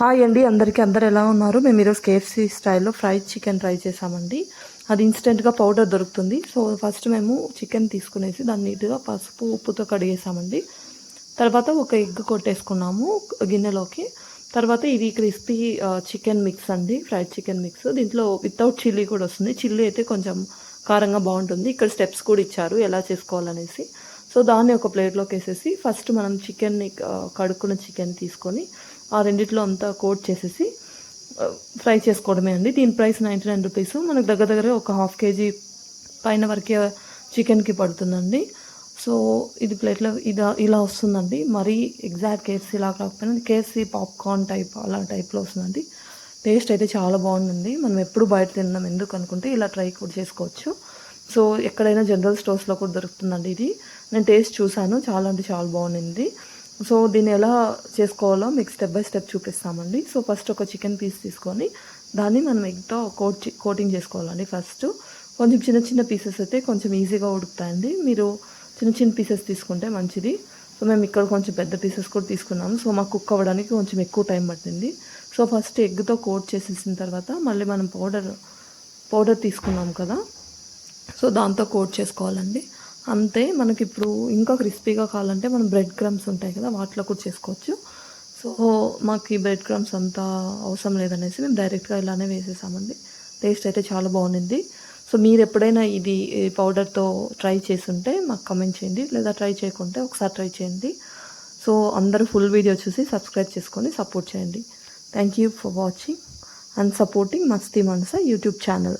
Hi అండి అందరికీ అందరు ఎలా ఉన్నారు? మేము ఈరోజు కేఎఫ్సీ స్టైల్లో ఫ్రైడ్ చికెన్ ట్రై చేసామండి అది ఇన్స్టెంట్గా పౌడర్ దొరుకుతుంది. సో ఫస్ట్ మేము చికెన్ తీసుకునేసి దాన్ని నీట్గా పసుపు ఉప్పుతో కడిగేసామండి తర్వాత ఒక ఎగ్ కొట్టేసుకున్నాము గిన్నెలోకి. తర్వాత ఇది క్రిస్పీ చికెన్ మిక్స్ అండి ఫ్రైడ్ చికెన్ మిక్స్. దీంట్లో వితౌట్ చిల్లీ కూడా వస్తుంది. చిల్లీ అయితే కొంచెం కారంగా బాగుంటుంది. ఇక్కడ స్టెప్స్ కూడా ఇచ్చారు ఎలా చేసుకోవాలనేసి. సో దాన్ని ఒక ప్లేట్లోకి వేసేసి ఫస్ట్ మనం చికెన్ని కడుక్కున్న చికెన్ తీసుకొని ఆ రెండిట్లో అంతా కోట్ చేసేసి ఫ్రై చేసుకోవడమే అండి. దీని ప్రైస్ నైంటీ నైన్ రూపీస్. మనకు దగ్గర దగ్గర ఒక హాఫ్ కేజీ పైన వరకే చికెన్కి పడుతుందండి. సో ఇది ప్లేట్లో ఇది ఇలా వస్తుందండి. మరీ ఎగ్జాక్ట్ కేఎఫ్సీ లాగా కాకపోయినా కేఎఫ్సీ పాప్కార్న్ టైప్ అలా టైప్లో వస్తుందండి. టేస్ట్ అయితే చాలా బాగుందండి. మనం ఎప్పుడు బయట తిన్నాం ఎందుకు అనుకుంటే ఇలా ట్రై కూడా చేసుకోవచ్చు. సో ఎక్కడైనా జనరల్ స్టోర్స్లో కూడా దొరుకుతుందండి ఇది. నేను టేస్ట్ చూశాను. చాలా అంటే చాలా బాగుంది. సో దీన్ని ఎలా చేసుకోవాలో మీకు స్టెప్ బై స్టెప్ చూపిస్తామండి. సో ఫస్ట్ ఒక చికెన్ పీస్ తీసుకొని దాన్ని మనం ఎగ్తో కోట్ కోటింగ్ చేసుకోవాలండి ఫస్ట్ కొంచెం చిన్న చిన్న పీసెస్ అయితే కొంచెం ఈజీగా ఉడుకుతాయండి. మీరు చిన్న చిన్న పీసెస్ తీసుకుంటే మంచిది. సో మేము ఇక్కడ కొంచెం పెద్ద పీసెస్ కూడా తీసుకున్నాము. సో మాకు కుక్ అవ్వడానికి కొంచెం ఎక్కువ టైం పట్టింది. సో ఫస్ట్ ఎగ్తో కోట్ చేసేసిన తర్వాత మళ్ళీ మనం పౌడర్ పౌడర్ తీసుకున్నాం కదా. సో దాంతో కోట్ చేసుకోవాలండి. అంతే మనకి ఇప్పుడు ఇంకా క్రిస్పీగా కావాలంటే మనం బ్రెడ్ క్రమ్స్ ఉంటాయి కదా వాటిలో కూడా చేసుకోవచ్చు. సో మాకు ఈ బ్రెడ్ క్రమ్స్ అంతా అవసరం లేదనేసి మేము డైరెక్ట్గా ఇలానే వేసేసామండి. టేస్ట్ అయితే చాలా బాగుంది సో మీరు ఎప్పుడైనా ఇది పౌడర్తో ట్రై చేసుంటే మాకు కమెంట్ చేయండి లేదా ట్రై చేయకుంటే ఒకసారి ట్రై చేయండి. సో అందరూ ఫుల్ వీడియో చూసి సబ్స్క్రైబ్ చేసుకొని సపోర్ట్ చేయండి. Thank you for watching and supporting Masti Manasa YouTube channel.